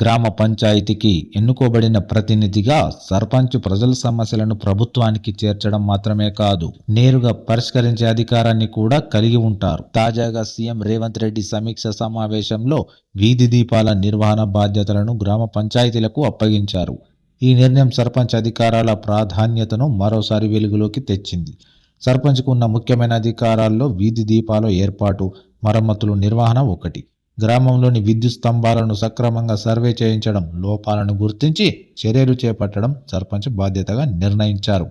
గ్రామ పంచాయతీకి ఎన్నుకోబడిన ప్రతినిధిగా సర్పంచ్ ప్రజల సమస్యలను ప్రభుత్వానికి చేర్చడం మాత్రమే కాదు నేరుగా పరిష్కరించే అధికారాన్ని కూడా కలిగి ఉంటారు. తాజాగా సీఎం రేవంత్ రెడ్డి సమీక్ష సమావేశంలో వీధి దీపాల నిర్వహణ బాధ్యతలను గ్రామ పంచాయతీలకు అప్పగించారు. ఈ నిర్ణయం సర్పంచ్ అధికారాల ప్రాధాన్యతను మరోసారి వెలుగులోకి తెచ్చింది. సర్పంచ్కు ఉన్న ముఖ్యమైన అధికారాల్లో వీధి దీపాల ఏర్పాటు మరమ్మతులు నిర్వహణ ఒకటి. గ్రామంలోని విద్యుత్ స్తంభాలను సక్రమంగా సర్వే చేయించడం లోపాలను గుర్తించి చర్యలు చేపట్టడం సర్పంచ్ బాధ్యతగా నిర్ణయించారు.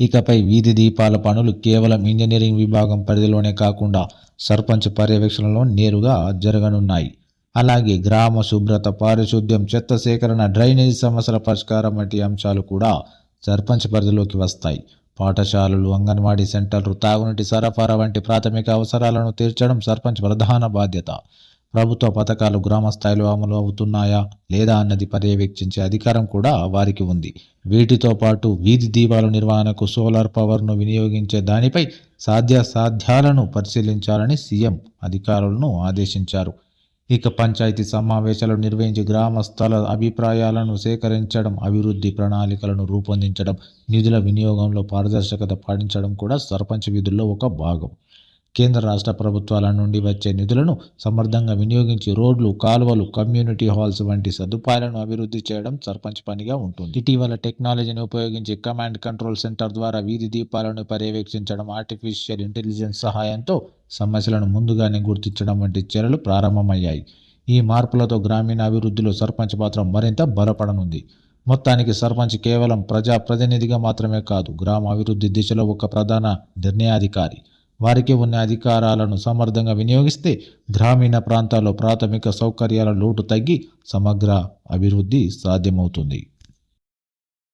ఇకపై వీధి దీపాల పనులు కేవలం ఇంజనీరింగ్ విభాగం పరిధిలోనే కాకుండా సర్పంచ్ పర్యవేక్షణలో నేరుగా జరగనున్నాయి. అలాగే గ్రామ శుభ్రత పారిశుద్ధ్యం చెత్త సేకరణ డ్రైనేజ్ సమస్యల పరిష్కారం వంటి అంశాలు కూడా సర్పంచ్ పరిధిలోకి వస్తాయి. పాఠశాలలు అంగన్వాడీ సెంటర్లు తాగునీటి సరఫరా వంటి ప్రాథమిక అవసరాలను తీర్చడం సర్పంచ్ ప్రధాన బాధ్యత. ప్రభుత్వ పథకాలు గ్రామ స్థాయిలో అమలు అవుతున్నాయా లేదా అన్నది పర్యవేక్షించే అధికారం కూడా వారికి ఉంది. వీటితో పాటు వీధి దీపాల నిర్వహణకు సోలార్ పవర్ను వినియోగించే దానిపై సాధ్యాసాధ్యాలను పరిశీలించాలని సీఎం అధికారులను ఆదేశించారు. ఇక పంచాయతీ సమావేశాలు నిర్వహించి గ్రామ స్థల అభిప్రాయాలను సేకరించడం అభివృద్ధి ప్రణాళికలను రూపొందించడం నిధుల వినియోగంలో పారదర్శకత పాటించడం కూడా సర్పంచ్ విధుల్లో ఒక భాగం. కేంద్ర రాష్ట్ర ప్రభుత్వాల నుండి వచ్చే నిధులను సమర్థంగా వినియోగించి రోడ్లు కాలువలు కమ్యూనిటీ హాల్స్ వంటి సదుపాయాలను అభివృద్ధి చేయడం సర్పంచ్ పనిగా ఉంటుంది. ఇటీవల టెక్నాలజీని ఉపయోగించి కమాండ్ కంట్రోల్ సెంటర్ ద్వారా వీధి దీపాలను పర్యవేక్షించడం ఆర్టిఫిషియల్ ఇంటెలిజెన్స్ సహాయంతో సమస్యలను ముందుగానే గుర్తించడం వంటి చర్యలు ప్రారంభమయ్యాయి. ఈ మార్పులతో గ్రామీణ అభివృద్ధిలో సర్పంచ్ పాత్ర మరింత బలపడనుంది. మొత్తానికి సర్పంచ్ కేవలం ప్రజా ప్రతినిధిగా మాత్రమే కాదు గ్రామ అభివృద్ధి దిశలో ఒక ప్రధాన నిర్ణయాధికారి. వారికి ఉన్న అధికారాలను సమర్థంగా వినియోగిస్తే గ్రామీణ ప్రాంతాల్లో ప్రాథమిక సౌకర్యాల లోటు తగ్గి సమగ్ర అభివృద్ధి సాధ్యమవుతుంది.